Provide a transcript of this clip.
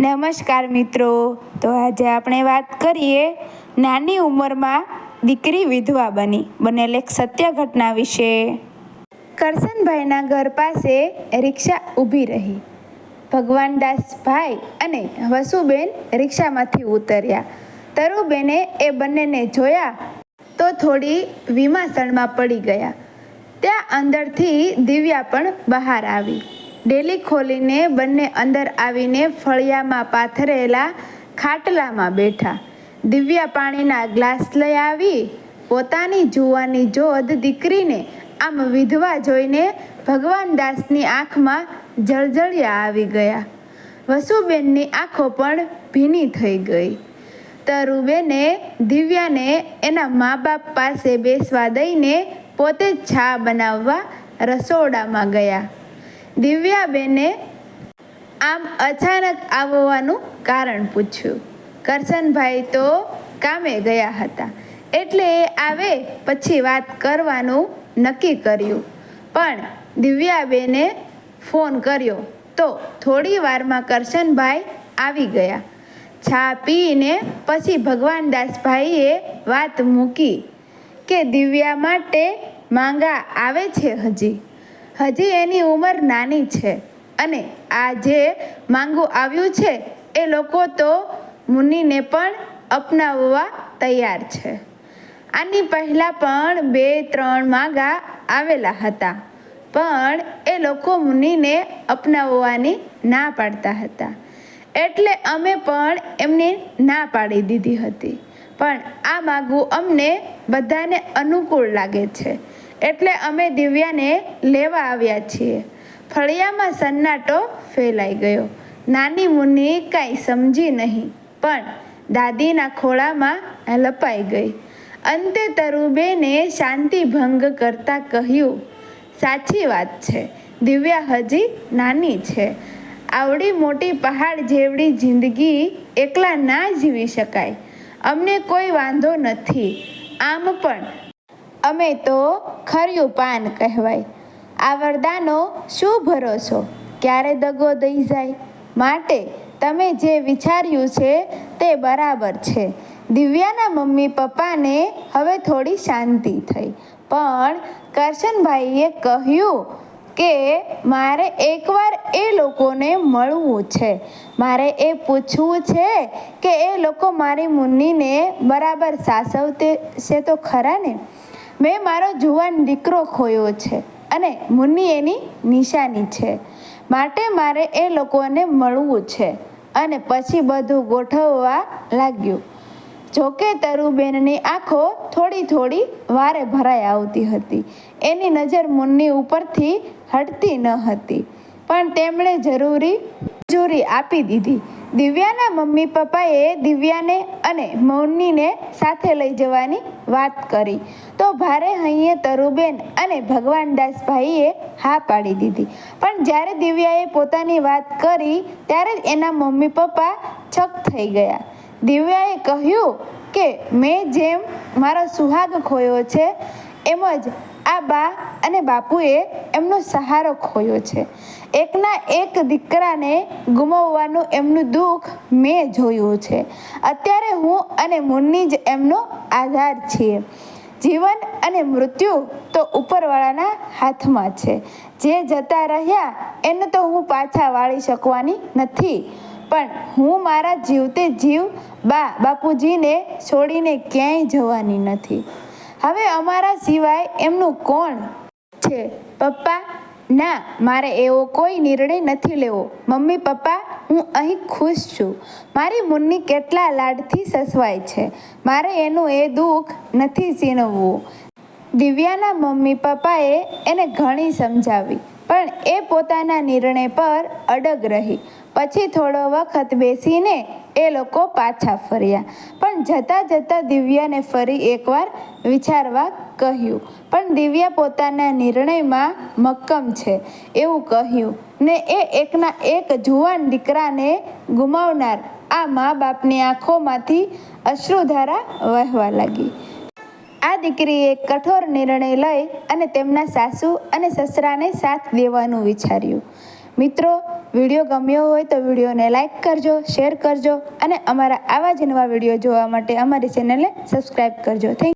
નમસ્કાર મિત્રો. તો આજે આપણે વાત કરીએ નાની ઉંમરમાં દીકરી વિધવા બની. બનેલ એક સત્ય ઘટના વિશે. કરશનભાઈના ઘર પાસે રિક્ષા ઊભી રહી. ભગવાનદાસભાઈ અને વસુબેન રિક્ષામાંથી ઉતર્યા. તરુબેને એ બંનેને જોયા તો થોડી વિમાસણમાં પડી ગયા. ત્યાં અંદરથી દિવ્યા પણ બહાર આવી. ડેલી ખોલીને બંને અંદર આવીને ફળિયામાં પાથરેલા ખાટલામાં બેઠા. દિવ્યા પાણીના ગ્લાસ લઈ આવી, પોતાની જુવાની જોધ દીકરીને આમ વિધવા જોઈને ભગવાનદાસની આંખમાં જળજળિયા આવી ગયા. વસુબેનની આંખો પણ ભીની થઈ ગઈ. તરુબેને દિવ્યાને એના મા બાપ પાસે બેસવા દઈને પોતે ચા બનાવવા રસોડામાં ગયા. દિવ્યાબેને આમ અચાનક આવવાનું કારણ પૂછ્યું. કરશનભાઈ તો કામે ગયા હતા. એટલે એ આવે પછી વાત કરવાનું નક્કી કર્યું. પણ દિવ્યાબેને ફોન કર્યો તો થોડી વારમાં કરશનભાઈ આવી ગયા. ચા પીને પછી ભગવાનદાસભાઈએ વાત મૂકી કે દિવ્યા માટે માંગા આવે છે હજી. હજી એની ઉંમર નાની છે. અને આ જે માંગુ આવ્યું છે, એ લોકો તો મુનિને પણ અપનાવવા તૈયાર છે. આની પહેલાં પણ બે, ત્રણ માંગા આવેલા હતા. પણ એ લોકો મુનિને અપનાવવાની ના પાડતા હતા. એટલે અમે પણ એમને ના પાડી દીધી હતી. પણ આ માગવું અમને બધાને અનુકૂળ લાગે છે. એટલે અમે દિવ્યાને લેવા આવ્યા છીએ. ફળિયામાં સન્નાટો ફેલાઈ ગયો. નાની મુન્ની કાંઈ સમજી નહીં, પણ દાદીના ખોળામાં લપાઈ ગઈ. અંતે તરુબેને શાંતિ ભંગ કરતાં કહ્યું, સાચી વાત છે, દિવ્યા હજી નાની છે. આવડી મોટી પહાડ જેવડી જિંદગી એકલા ના જીવી શકાય. અમને કોઈ વાંધો નથી. આમ પણ અમે તો ખર્યું પાન કહેવાય. આ વરદાનો શું ભરોસો? ક્યારે દગો દઈ જાય? માટે તમે જે વિચાર્યું છે તે બરાબર છે. દિવ્યાના મમ્મી પપ્પાને હવે થોડી શાંતિ થઈ. પણ કરશનભાઈએ કહ્યું કે મારે એકવાર એ લોકોને મળવું છે. મારે એ પૂછવું છે કે એ લોકો મારી મુન્નીને બરાબર સાસવતે છે તો ખરા ને? મેં મારો જુવાન દીકરો ખોયો છે અને મુન્ની એની નિશાની છે. માટે મારે એ લોકોને મળવું છે અને પછી બધું ગોઠવવા લાગ્યું. જોકે તરુબેનની આંખો થોડી થોડી વારે ભરાઈ આવતી હતી. એની નજર મુન્ની ઉપરથી હટતી ન હતી. પણ તેમણે જરૂરી મંજૂરી આપી દીધી. દિવ્યાના મમ્મી પપ્પાએ દિવ્યાને અને મૌનીને સાથે લઈ જવાની વાત કરી. તો ભારે હૈયે તરુબેન અને ભગવાનદાસભાઈએ હા પાડી દીધી. પણ જ્યારે દિવ્યાએ પોતાની વાત કરી, ત્યારે જ એના મમ્મી પપ્પા છક થઈ ગયા. દિવ્યાએ કહ્યું કે, મેં જેમ મારો સુહાગ ખોયો છે, એમ જ આ બા અને બાપુએ એમનો સહારો ખોયો છે. એકના એક દીકરાને ગુમાવવાનું એમનું દુઃખ મેં જોયું છે. અત્યારે હું અને મુન્ની જ એમનો આધાર છીએ. જીવન અને મૃત્યુ તો ઉપરવાળાના હાથમાં છે. જે જતા રહ્યા એને તો હું પાછા વાળી શકવાની નથી. પણ હું મારા જીવતે જીવ બા બાપુજીને છોડીને ક્યાંય જવાની નથી. હવે અમારા સિવાય એમનું કોણ છે? પપ્પા, ના, મારે એવો કોઈ નિર્ણય નથી લેવો. મમ્મી, પપ્પા, હું અહીં ખુશ છું. મારી મુન્ની કેટલા લાડથી સસવાય છે. મારે એનું એ દુઃખ નથી સીનવવું દિવ્યાના મમ્મી પપ્પાએ એને ઘણી સમજાવી. પણ એ પોતાના નિર્ણય પર અડગ રહી. પછી થોડો વખત બેસીને એ લોકો પાછા ફર્યા. પણ જતાં જતાં દિવ્યાને ફરી એકવાર વિચારવા કહ્યું, પણ દિવ્યા પોતાના નિર્ણયમાં મક્કમ છે. એવું કહ્યું. ને એ એકના એક જુવાન દીકરાને ગુમાવનાર આ મા બાપની આંખોમાંથી અશ્રુધારા વહેવા લાગી. આ દીકરીએ કઠોર નિર્ણય લઈ અને તેમના સાસુ અને સસરાને સાથ દેવાનું વિચાર્યું. મિત્રો, વીડિયો ગમ્યો હોય તો વિડીયોને લાઇક કરજો, શેર કરજો અને અમારા આવા જ નવા વીડિયો જોવા માટે અમારી ચેનલને સબસ્ક્રાઈબ કરજો. થેન્ક